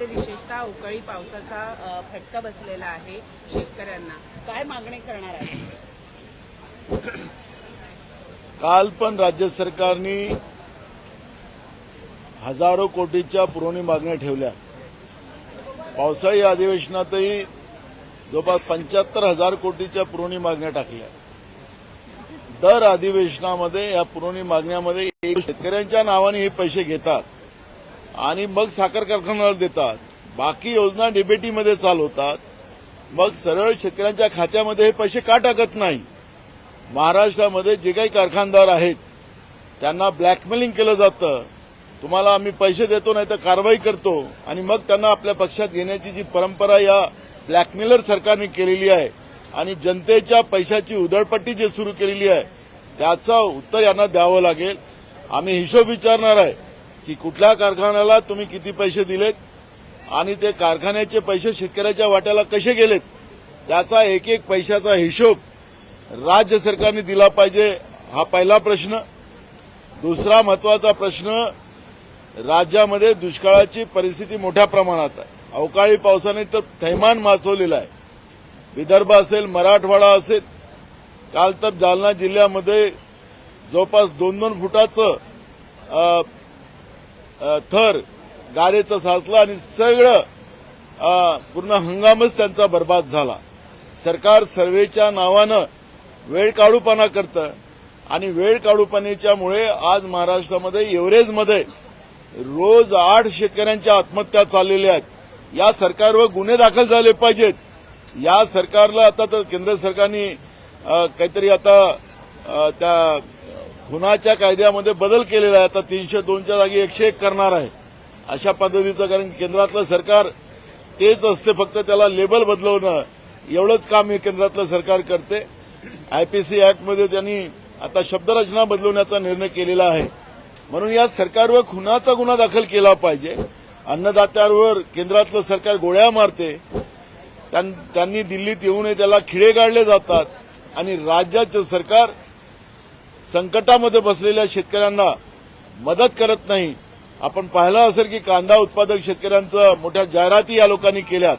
विशेषतः अवकाळी पावसाचा फटका बसलेला आहे शेतकऱ्यांना. काय मागणी करणार आहे? काल पण राज्य सरकारने हजारो कोटीच्या पुरवणी मागण्या ठेवल्या. पावसाळी अधिवेशनातही जवळपास पंच्याहत्तर हजार कोटीच्या पुरवणी मागण्या टाकल्या. दर अधिवेशनामध्ये या पुरवणी मागण्यामध्ये शेतकऱ्यांच्या नावाने हे पैसे घेतात. आणि मग साखर कारखान्याला देतात. बाकी योजना डिबेटीमध्ये चालवतात. मग सरळ शेतकऱ्यांच्या खात्यामध्ये हे पैसे का टाकत नाही? महाराष्ट्रामध्ये जे काही कारखानदार आहेत त्यांना ब्लॅकमेलिंग केलं जातं. तुम्हाला आम्ही पैसे देतो नाही तर कारवाई करतो. आणि मग त्यांना आपल्या पक्षात घेण्याची जी परंपरा या ब्लॅकमेलर सरकारने केलेली आहे आणि जनतेच्या पैशाची उधळपट्टी जी सुरू केलेली आहे त्याचं उत्तर यांना द्यावं लागेल. आम्ही हिशोब विचारणार आहे. की कुठल्या कारखान्याला तुम्ही किती पैसे दिलेत आणि ते कारखान्याचे पैसे शेतकऱ्याच्या वाट्याला कसे गेलेत त्याचा एक एक पैशाचा हिशोब राज्य सरकारने दिला पाहिजे हा पहिला प्रश्न. दुसरा महत्त्वाचा प्रश्न राज्यामध्ये दुष्काळाची परिस्थिती मोठ्या प्रमाणात आहे. अवकाळी पावसाने तर थैमान माचवलेलं आहे. विदर्भ असेल मराठवाडा असेल काल तर जालना जिल्ह्यामध्ये जवळपास दोन दोन फुटाचं थर गारेचं साचलं आणि सगळं पूर्ण हंगामच त्यांचा बर्बाद झाला. सरकार सर्वेच्या नावानं वेळ काढूपणा करतं आणि वेळ काढूपणेच्यामुळे आज महाराष्ट्रामध्ये एव्हरेजमध्ये रोज आठ शेतकऱ्यांच्या आत्महत्या चाललेल्या आहेत. या सरकारवर गुन्हे दाखल झाले पाहिजेत. या सरकारला आता तर केंद्र सरकारने काहीतरी आता त्या खुनाच्या कायद्यामध्ये बदल केलेला आहे. आता तीनशे दोनच्या जागी एकशे एक करणार आहे. अशा पद्धतीचं कारण केंद्रातलं सरकार तेच असते. फक्त त्याला लेबल बदलवणं एवढंच काम हे केंद्रातलं सरकार करते. आयपीसी ऍक्टमध्ये त्यांनी आता शब्दरचना बदलवण्याचा निर्णय केलेला आहे. म्हणून या सरकारवर खुनाचा गुन्हा दाखल केला पाहिजे. अन्नदात्यांवर केंद्रातलं सरकार गोळ्या मारते. त्यां- त्यांनी दिल्लीत येऊनही त्याला खिळे गाडले जातात. आणि राज्याचं सरकार संकटामध्ये बसलेल्या शेतकऱ्यांना मदत करत नाही. आपण पाहिलं असेल की कांदा उत्पादक शेतकऱ्यांचं मोठ्या जाहिराती या लोकांनी केल्यात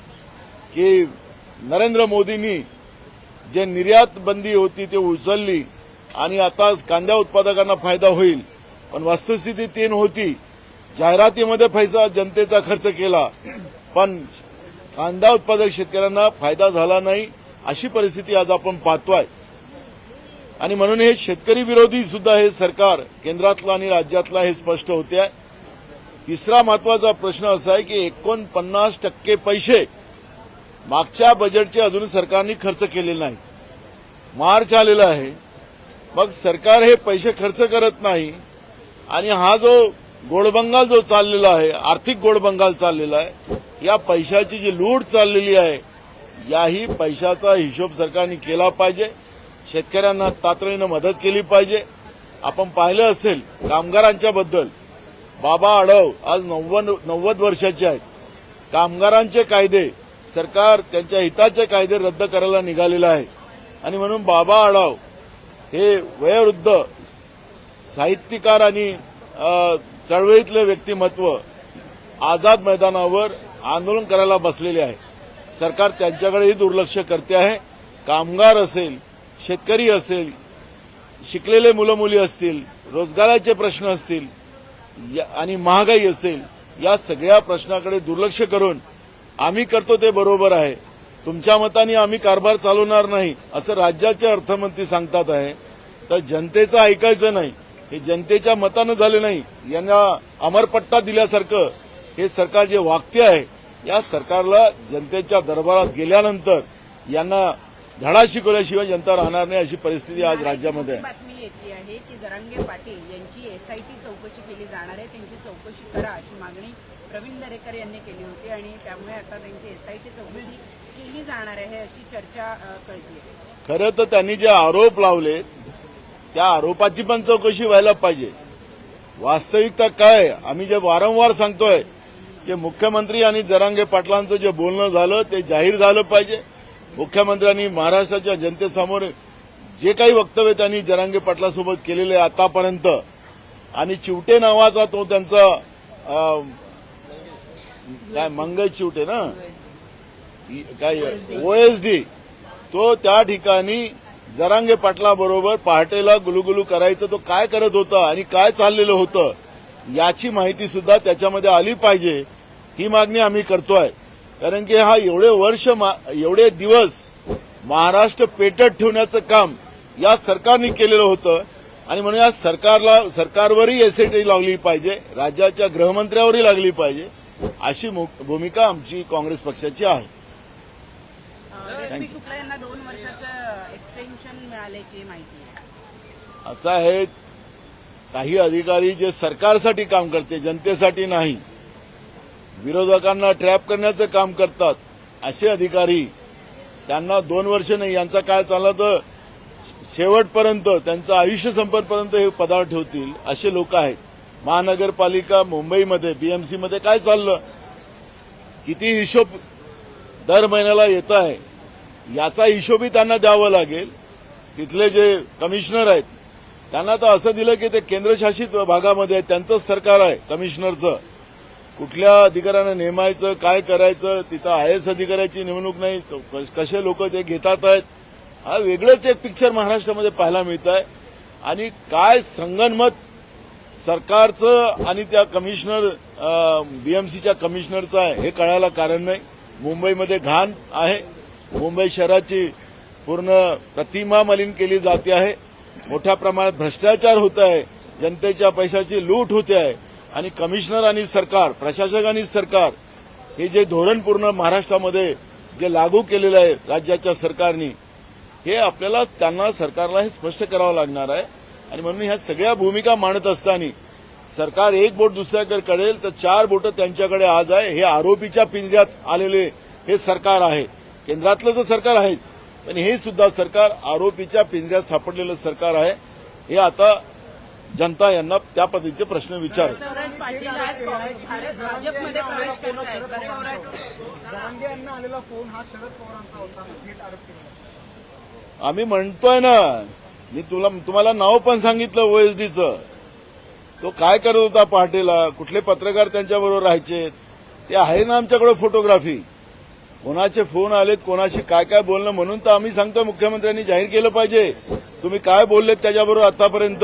की नरेंद्र मोदींनी जे निर्यात बंदी होती ते उचलली आणि आता कांदा उत्पादकांना फायदा होईल. पण वस्तुस्थिती तीन होती. जाहिरातीमध्ये पैसा जनतेचा खर्च केला. पण कांदा उत्पादक शेतकऱ्यांना फायदा झाला नाही अशी परिस्थिती आज आपण पाहतोय. आणि म्हणून हे शेतकरी विरोधी सुद्धा हे सरकार केंद्रातलं आणि राज्यातलं हे स्पष्ट होते. आहे तिसरा महत्त्वाचा प्रश्न असा आहे की एकोणपन्नास टक्के पैसे मागच्या बजेटचे अजून सरकारने खर्च केलेले नाही मार्च आलेला आहे. मग सरकार हे पैसे खर्च करत नाही. आणि हा जो गोडबंगाल जो चाललेला आहे आर्थिक गोडबंगाल चाललेला आहे या पैशाची जी लूट चाललेली आहे याही पैशाचा हिशोब सरकारने केला पाहिजे. शेतकऱ्यांना तातडीनं मदत केली पाहिजे. आपण पाहिलं असेल कामगारांच्या बद्दल बाबा आढव आज नव्वद नव्वद वर्षाचे आहेत. कामगारांचे कायदे सरकार त्यांच्या हिताचे कायदे रद्द करायला निघालेलं आहे. आणि म्हणून बाबा आढाव हे वयोवृद्ध साहित्यकार आणि चळवळीतले व्यक्तिमत्व आझाद मैदानावर आंदोलन करायला बसलेले आहे. सरकार त्यांच्याकडेही दुर्लक्ष करते आहे. कामगार असेल शेतकरी असेल शिकलेले मुलं मुली असतील रोजगाराचे प्रश्न असतील या- आणि महागाई असेल या सगळ्या प्रश्नाकडे दुर्लक्ष करून आम्ही करतो ते बरोबर आहे. तुमच्या मताने आम्ही कारभार चालवणार नाही असं राज्याचे अर्थमंत्री सांगतात आहे. तर जनतेचं ऐकायचं नाही हे जनतेच्या मतानं झाले नाही यांना अमरपट्टा दिल्यासारखं हे सरकार जे वागते आहे या सरकारला जनतेच्या दरबारात गेल्यानंतर यांना धडा शिकवल्याशिवाय जनता राहणार नाही अशी परिस्थिती आज राज्यामध्ये आहे. बातमी येते आहे की जरांगे पाटील यांची एसआयटी चौकशी केली जाणार आहे. त्यांची चौकशी करा अशी मागणी प्रवीण दरेकर यांनी केली होती आणि त्यामुळे आता त्यांची एसआयटी चौकशी केली जाणार आहे अशी चर्चा खरं तर त्यांनी जे आरोप लावले त्या आरोपाची पण चौकशी व्हायला पाहिजे. वास्तविकता काय? आम्ही जे वारंवार सांगतोय की मुख्यमंत्री आणि जरांगे पाटलांचं जे बोलणं झालं ते जाहीर झालं पाहिजे. मुख्यमंत्र्यांनी महाराष्ट्राच्या जनतेसमोर जे काही वक्तव्य त्यांनी जरांगे पाटलासोबत केलेले आहे आतापर्यंत आणि चिवटे नावाचा तो त्यांचा अं, काय मंगळचिवटे ना? काय ओएसडी तो त्या ठिकाणी जरांगे पाटला बरोबर पहाटेला गुलुगुलू करायचं तो काय करत होता आणि काय चाललेलं होतं याची माहिती सुद्धा त्याच्यामध्ये आली पाहिजे ही मागणी आम्ही करतोय. कारण की हा एवढे वर्ष मा- एवढे दिवस महाराष्ट्र पेटत ठेवण्याचं काम या सरकारने केलेलं होतं. आणि म्हणून या सरकारला सरकारवरही एसआयटी लावली पाहिजे राज्याच्या गृहमंत्र्यावरही लागली पाहिजे अशी भूमिका आमची काँग्रेस पक्षाची आहे. असं आहे काही अधिकारी जे सरकारसाठी काम करते जनतेसाठी नाही विरोधकांना ट्रॅप करण्याचं काम करतात असे अधिकारी त्यांना दोन वर्ष नाही यांचा काय चालला तर शेवटपर्यंत त्यांचं आयुष्य संपतपर्यंत हे पदावर ठेवतील असे लोक आहेत. महानगरपालिका मुंबईमध्ये बीएमसीमध्ये काय चाललं? किती हिशोब दर महिन्याला येत आहे याचा हिशोबही त्यांना द्यावा लागेल. तिथले जे कमिशनर आहेत त्यांना तर असं दिलं की ते केंद्रशासित भागामध्ये त्यांचंच सरकार आहे कमिशनरचं कुठल्या अधिकाऱ्यानं नेमायचं काय करायचं तिथं आय एस अधिकाऱ्याची नेमणूक नाही क- कसे लोक ते घेतात आहेत हा वेगळंच एक पिक्चर महाराष्ट्रामध्ये पाहायला मिळत आहे आणि काय संगणमत सरकारचं आणि त्या कमिशनर बीएमसीच्या कमिशनरचं आहे हे कळायला कारण नाही. मुंबईमध्ये घाण आहे. मुंबई शहराची पूर्ण प्रतिमा मलिन केली जाते आहे. मोठ्या प्रमाणात भ्रष्टाचार होत आहे जनतेच्या पैशाची लूट होते आहे. आणि कमिशनर आणि सरकार प्रशासक आणि सरकार हे जे धोरण पूर्ण महाराष्ट्रामध्ये जे लागू केलेलं आहे राज्याच्या सरकारनी हे आपल्याला त्यांना सरकारला हे स्पष्ट करावं लागणार आहे. आणि म्हणून ह्या सगळ्या भूमिका मांडत असताना सरकार एक बोट दुसऱ्याकडे कळेल तर चार बोटं त्यांच्याकडे आज आहे. हे आरोपीच्या पिंजऱ्यात आलेले हे सरकार आहे. केंद्रातलं तर सरकार आहेच पण हे सुद्धा सरकार आरोपीच्या पिंजऱ्यात सापडलेलं सरकार आहे. हे आता जनता यांना त्या पद्धतीचे प्रश्न विचार. आम्ही म्हणतोय ना मी तुला तुम्हाला नाव पण सांगितलं ओएसडीचं तो काय करत होता पहाटेला? कुठले पत्रकार त्यांच्याबरोबर राहायचे? ते आहे ना आमच्याकडे फोटोग्राफी कोणाचे फोन आलेत कोणाशी काय काय बोलणं म्हणून तर आम्ही सांगतो मुख्यमंत्र्यांनी जाहीर केलं पाहिजे. तुम्ही काय बोललेत त्याच्याबरोबर आतापर्यंत?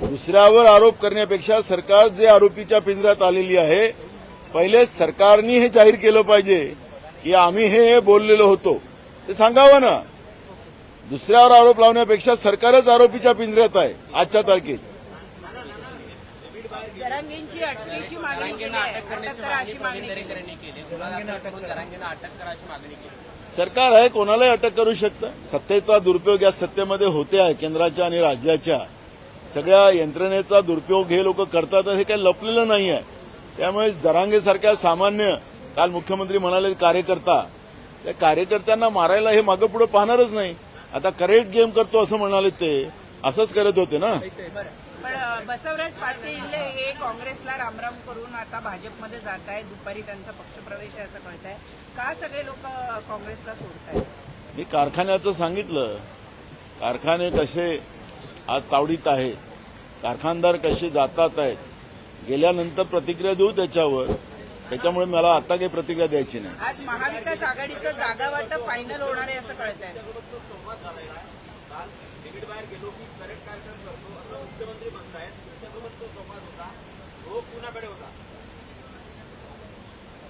दुसऱ्यावर आरोप करण्यापेक्षा सरकार जे आरोपीच्या पिंजऱ्यात आलेली आहे पहिले सरकारनी हे जाहीर केलं पाहिजे की आम्ही हे बोललेलो होतो. ते सांगावं ना? दुसऱ्यावर आरोप लावण्यापेक्षा सरकारच आरोपीच्या पिंजऱ्यात आहे आजच्या तारखेत. सरकार आहे कोणालाही अटक करू शकतं. सत्तेचा दुरुपयोग या सत्तेमध्ये होते आहे केंद्राच्या आणि राज्याच्या. सगळ्या यंत्रणेचा दुरुपयोग हे लोक करतात हे काही लपलेलं नाही आहे त्यामुळे जरांगेसारख्या सामान्य काल मुख्यमंत्री म्हणाले कार्यकर्ता त्या कार्यकर्त्यांना मारायला हे मागं पुढे पाहणारच नाही. आता करेक्ट गेम करतो असं म्हणाले ते. असंच करत होते ना? बसवराज पाटील हे काँग्रेसला रामराम करून आता भाजपमध्ये जात आहेत दुपारी त्यांचा पक्षप्रवेश आहे असं कळत आहे का सगळे लोक काँग्रेसला सोडत आहेत मी कारखान्याचं सांगितलं. कारखाने कसे आज तावडीत आहेत कारखानदार कसे जातात आहेत? गेल्यानंतर प्रतिक्रिया देऊ त्याच्यावर. त्याच्यामुळे मला आता काही प्रतिक्रिया द्यायची नाही. आज महाविकास आघाडीचं जागा वाटप फायनल होणार आहे असं कळत आहे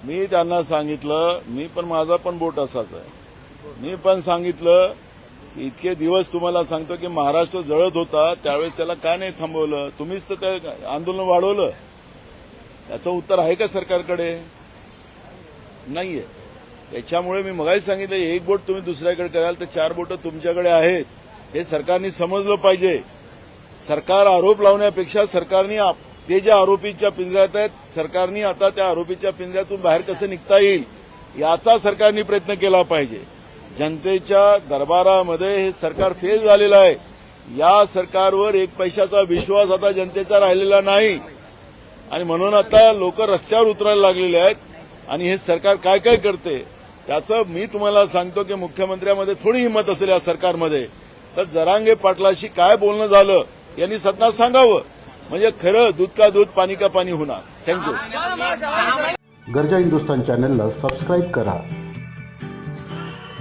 मी त्यांना सांगितलं मी पण माझा पण बोट असाच आहे. मी पण सांगितलं इतके दिवस तुम्हाला सांगतो की महाराष्ट्र जळत होता त्यावेळेस त्याला काय नाही थांबवलं? तुम्हीच तर त्या आंदोलन वाढवलं. त्याचं उत्तर आहे का सरकारकडे? नाहीये. त्याच्यामुळे मी मगाही सांगितलं एक बोट तुम्ही दुसऱ्याकडे कराल तर चार बोट तुमच्याकडे आहेत. हे सरकारने समजलं पाहिजे. सरकार आरोप लावण्यापेक्षा सरकारने आप- ते जे आरोपीच्या पिंजऱ्यात आहेत सरकारने आता त्या आरोपीच्या पिंजऱ्यातून बाहेर कसं निघता येईल याचा सरकारने प्रयत्न केला पाहिजे. जनतेच्या दरबारामध्ये हे सरकार फेल झालेलं आहे. या सरकारवर एक पैशाचा विश्वास आता जनतेचा राहिलेला नाही. आणि म्हणून आता लोक रस्त्यावर उतरायला लागलेले आहेत. आणि हे सरकार काय काय करते त्याचं मी तुम्हाला सांगतो की मुख्यमंत्र्यामध्ये थोडी हिंमत असेल या सरकारमध्ये. तर जरांगे पाटलाशी काय बोलणं झालं यांनी सदनात सांगावं. म्हणजे खरं दूध का दूध पाणी का पाणी होणार. थँक्यू गरजा हिंदुस्तान चॅनलला सबस्क्राईब करा.